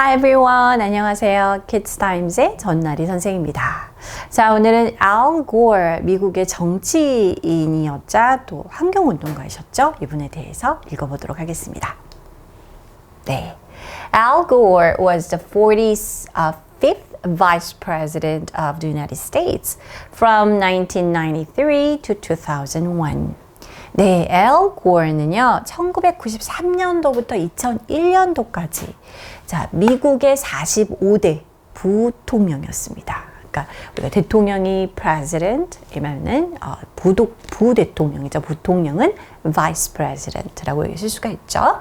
Hi everyone. 안녕하세요. Kids Times의 전나리 선생입니다. 자, 오늘은 Al Gore, 미국의 정치인이었자 또 환경운동가이셨죠? 이분에 대해서 읽어보도록 하겠습니다. 네. Al Gore was the 45th Vice President of the United States from 1993 to 2001. 네, 엘 고어는요, 1993년도부터 2001년도까지, 자, 미국의 45대 부통령이었습니다. 그러니까 우리가 대통령이 president이면은 어, 부도, 부대통령이죠. 부통령은 vice president라고 얘기할 수가 있죠.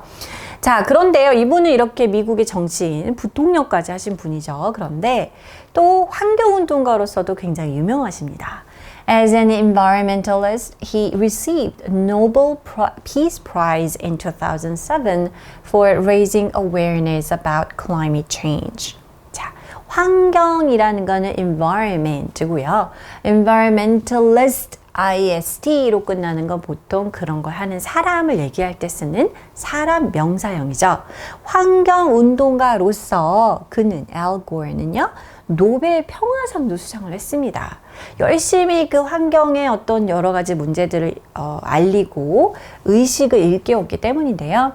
자, 그런데요, 이분은 이렇게 미국의 정치인, 부통령까지 하신 분이죠. 그런데 또 환경운동가로서도 굉장히 유명하십니다. As an environmentalist, he received a Nobel Peace Prize in 2007 for raising awareness about climate change. 자, 환경이라는 거는 environment고요. environmentalist IST로 끝나는 건 보통 그런 걸 하는 사람을 얘기할 때 쓰는 사람 명사형이죠. 환경 운동가로서 그는 알 고어는요. 노벨 평화상도 수상을 했습니다. 열심히 그 환경의 어떤 여러 가지 문제들을 어, 알리고 의식을 일깨웠기 때문인데요.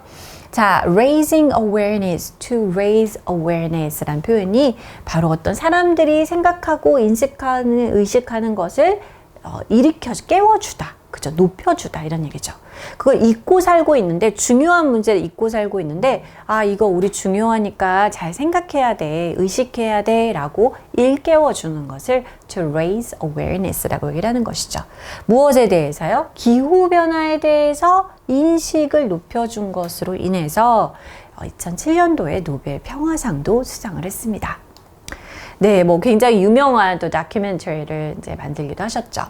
자, raising awareness, to raise awareness라는 표현이 바로 어떤 사람들이 생각하고 인식하는, 의식하는 것을 어, 일으켜 깨워주다. 그죠? 높여주다. 이런 얘기죠. 그걸 잊고 살고 있는데, 중요한 문제를 잊고 살고 있는데, 아, 이거 우리 중요하니까 잘 생각해야 돼. 의식해야 돼. 라고 일깨워주는 것을 to raise awareness라고 얘기를 하는 것이죠. 무엇에 대해서요? 기후변화에 대해서 인식을 높여준 것으로 인해서 2007년도에 노벨 평화상도 수상을 했습니다. 네, 뭐 굉장히 유명한 또 다큐멘터리를 이제 만들기도 하셨죠.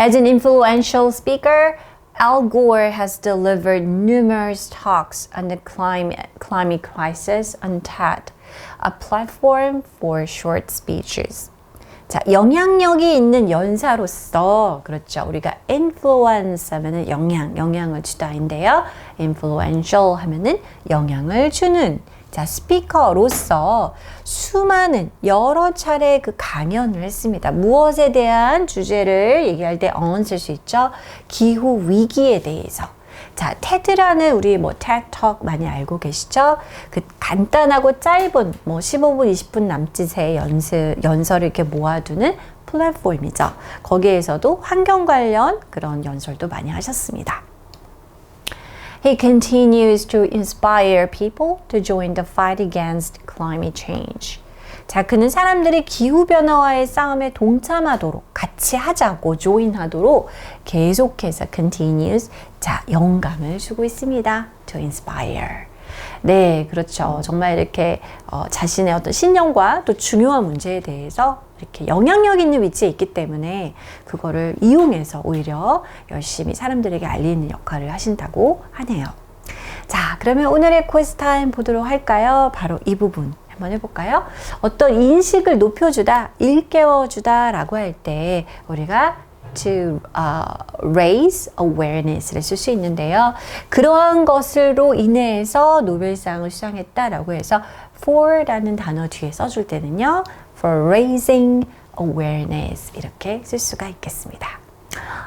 As an influential speaker, Al Gore has delivered numerous talks on the climate, climate crisis on TED, a platform for short speeches. 자, 영향력이 있는 연사로서, 그렇죠. 우리가 influence 하면은 영향, 영향을 주다인데요. influential 하면은 영향을 주는. 자, 스피커로서 수많은 여러 차례 그 강연을 했습니다. 무엇에 대한 주제를 얘기할 때 on 쓸수 있죠? 기후 위기에 대해서. 자, 테드라는 우리 뭐 텍톡 많이 알고 계시죠? 그 간단하고 짧은 뭐 15분, 20분 남짓의 연설, 연설을 이렇게 모아두는 플랫폼이죠. 거기에서도 환경 관련 그런 연설도 많이 하셨습니다. He continues to inspire people to join the fight against climate change. 자, 그는 사람들이 기후변화와의 싸움에 동참하도록, 같이 하자고, 조인하도록 계속해서 continues, 자, 영감을 주고 있습니다. to inspire. 네, 그렇죠. 정말 이렇게 어, 자신의 어떤 신념과 또 중요한 문제에 대해서 이렇게 영향력 있는 위치에 있기 때문에 그거를 이용해서 오히려 열심히 사람들에게 알리는 역할을 하신다고 하네요. 자, 그러면 오늘의 퀘스트 타임 보도록 할까요? 바로 이 부분 한번 해볼까요? 어떤 인식을 높여주다, 일깨워주다 라고 할 때 우리가 to uh, raise awareness를 쓸 수 있는데요. 그러한 것으로 인해서 노벨상을 수상했다라고 해서 for라는 단어 뒤에 써줄 때는요. for raising awareness 이렇게 쓸 수가 있겠습니다.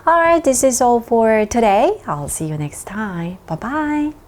Alright, this is all for today. I'll see you next time. Bye bye.